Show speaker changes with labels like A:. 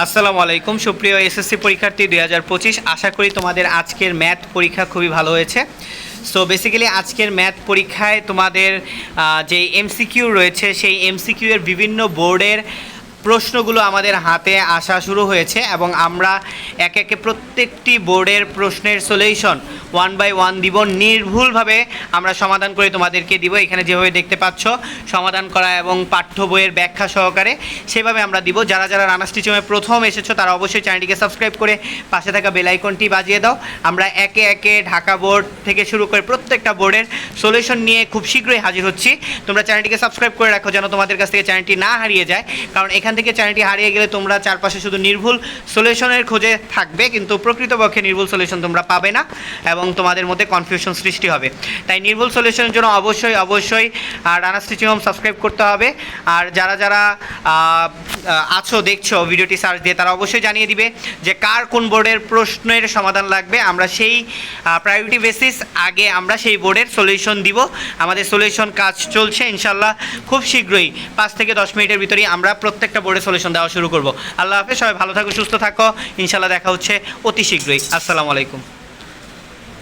A: আসসালামু আলাইকুম। সুপ্রিয় এসএসসি পরীক্ষার্থী, দুই হাজার পঁচিশ, আশা করি তোমাদের আজকের ম্যাথ পরীক্ষা খুবই ভালো হয়েছে। সো বেসিক্যালি আজকের ম্যাথ পরীক্ষায় তোমাদের যে এমসিকিউ রয়েছে, সেই এমসিকিউ এর বিভিন্ন বোর্ডের প্রশ্নগুলো আমাদের হাতে আসা শুরু হয়েছে এবং আমরা এক একে প্রত্যেকটি বোর্ডের প্রশ্নের সলিউশন ওয়ান বাই ওয়ান দিব। নির্ভুলভাবে আমরা সমাধান করে তোমাদেরকে দিব। এখানে যেভাবে দেখতে পাচ্ছ, সমাধান করা এবং পাঠ্য বইয়ের ব্যাখ্যা সহকারে সেভাবে আমরা দিব। যারা যারা রানা স্টিচমে প্রথম এসেছ, তারা অবশ্যই চ্যানেলটিকে সাবস্ক্রাইব করে পাশে থাকা বেল আইকনটি বাজিয়ে দাও। আমরা একে একে ঢাকা বোর্ড থেকে শুরু করে প্রত্যেকটা বোর্ডের সলিউশন নিয়ে খুব শীঘ্রই হাজির হচ্ছি। তোমরা চ্যানেলটিকে সাবস্ক্রাইব করে রাখো যেন তোমাদের কাছ থেকে চ্যানেলটি না হারিয়ে যায়। কারণ এখান থেকে চ্যানেলটি হারিয়ে গেলে তোমরা চারপাশে শুধু নির্ভুল সলিউশনের খোঁজে থাকবে, কিন্তু প্রকৃতপক্ষে নির্ভুল সলিউশন তোমরা পাবে না এবং তোমাদের মধ্যে কনফিউশন সৃষ্টি হবে। তাই নির্ভুল সলিউশনের জন্য অবশ্যই অবশ্যই রানা স্টিচিং হোম সাবস্ক্রাইব করতে হবে। আর যারা যারা আছো, দেখছ, ভিডিওটি সার্চ দিয়ে তারা অবশ্যই জানিয়ে দিবে যে কার কোন বোর্ডের প্রশ্নের সমাধান লাগবে। আমরা সেই প্রায়োরিটি বেসিস আগে আমরা সেই বোর্ডের সলিউশন দিব। আমাদের সলিউশন কাজ চলছে ইনশাল্লাহ খুব শীঘ্রই। পাঁচ থেকে দশ মিনিটের ভিতরেই আমরা প্রত্যেকটা বোর্ডের সলিউশন দেওয়া শুরু করব। আল্লাহ হাফেজ, সবাই ভালো থাকো, সুস্থ থাকো। ইনশাল্লাহ দেখা হচ্ছে অতি শীঘ্রই। আসসালামু আলাইকুম।